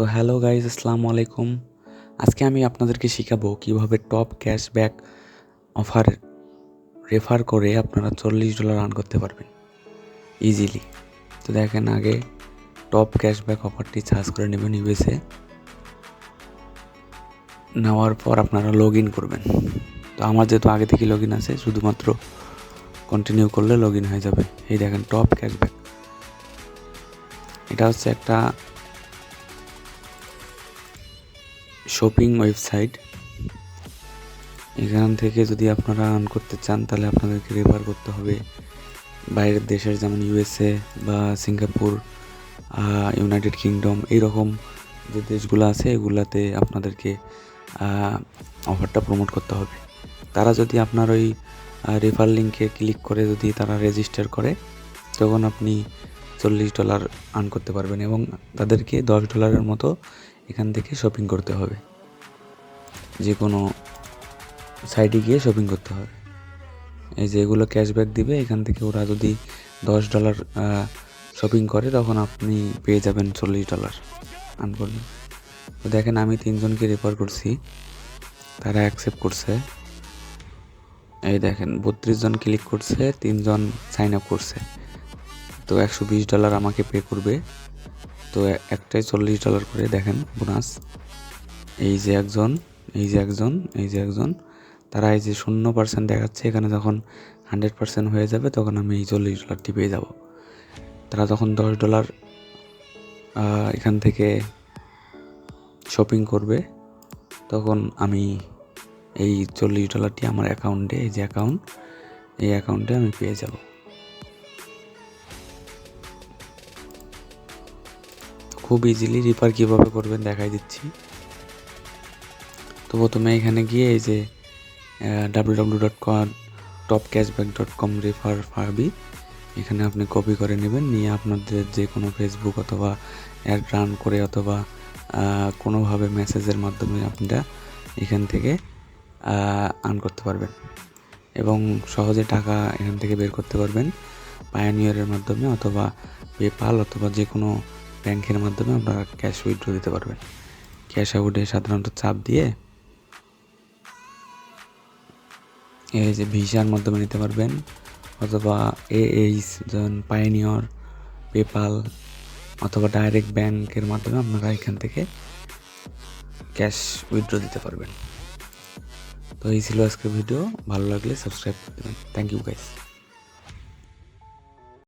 তো hello guys আসসালামু আলাইকুম। আজকে আমি আপনাদেরকে শেখাবো কীভাবে টপ ক্যাশব্যাক অফার রেফার করে আপনারা চল্লিশ ডলার আর্ন করতে পারবেন ইজিলি। তো দেখেন আগে টপ ক্যাশব্যাক অফারটি সার্চ করে নেবেন ইউএসএ। নেওয়ার পর আপনারা লগ ইন করবেন। তো আমার যেহেতু আগে থেকে লগ ইন আছে, শুধুমাত্র কন্টিনিউ করলে লগ ইন হয়ে যাবে। এই দেখেন টপ ক্যাশব্যাক। এটা হচ্ছে একটা শপিং ওয়েবসাইট এখান থেকে যদি আপনারা আর্ন করতে চান, তাহলে আপনাদেরকে রেফার করতে হবে বাইরের দেশের, যেমন ইউএসএ বা সিঙ্গাপুর ইউনাইটেড কিংডম এইরকম যে দেশগুলো আছে, এগুলাতে আপনাদেরকে অফারটা প্রমোট করতে হবে। তারা যদি আপনার ওই রেফার লিঙ্কে ক্লিক করে যদি তারা রেজিস্টার করে, তখন আপনি চল্লিশ ডলার আর্ন করতে পারবেন এবং তাদেরকে দশ ডলারের মতো এখান থেকে শপিং করতে হবে। যে কোনো সাইটে গিয়ে শপিং করতে হবে। এই যে এগুলো ক্যাশব্যাক দিবে, এখান থেকে ওরা যদি দশ ডলার শপিং করে, তখন আপনি পেয়ে যাবেন চল্লিশ ডলার আর্ন করবেন তো দেখেন, আমি তিনজনকে রেফার করছি। তারা অ্যাকসেপ্ট করছে। এই দেখেন, বত্রিশ জন ক্লিক করছে, তিনজন সাইন আপ করছে। তো একশো বিশ ডলার আমাকে পে করবে। তো একটাই চল্লিশ ডলার করে দেখেন বোনাস এই যে একজন, এই যে একজন, এই যে একজন। তারা এই যে শূন্য পার্সেন্ট দেখাচ্ছে, এখানে যখন হান্ড্রেড পার্সেন্ট হয়ে যাবে, তখন আমি এই চল্লিশ ডলারটি পেয়ে যাব। তারা তখন দশ ডলার এখান থেকে শপিং করবে, তখন আমি এই চল্লিশ ডলারটি আমার অ্যাকাউন্টে এই যে অ্যাকাউন্ট এই অ্যাকাউন্টে আমি পেয়ে যাব। খুব ইজিলি রিফার কীভাবে করবেন দেখাই দিচ্ছি। তো প্রথমে এখানে গিয়ে এই যে W W dot com top cashback dot com refer Furby এখানে আপনি কপি করে নেবেন, নিয়ে আপনাদের যে কোনো ফেসবুক অথবা অ্যাড রান করে অথবা কোনোভাবে মেসেজের মাধ্যমে আপনারা এখান থেকে আর্ন করতে পারবেন। এবং সহজে টাকা এখান থেকে বের করতে পারবেন। পায়োনিয়ারের মাধ্যমে অথবা পেপাল অথবা যে কোনো ব্যাংকের মাধ্যমে আপনারা ক্যাশ উইথড্র দিতে পারবেন। ক্যাশ আউটে সাধারণত চাপ দিয়ে এই যে ভিসার মাধ্যমে নিতে পারবেন, অথবা এ এইচ যেমন পাইনিয়র, পেপাল, অথবা ডাইরেক্ট ব্যাংকের মাধ্যমে আপনারা এখান থেকে ক্যাশ উইথড্র দিতে পারবেন। তো এই ছিল আজকের ভিডিও, ভালো লাগলে সাবস্ক্রাইব করে দেবেন। Thank you guys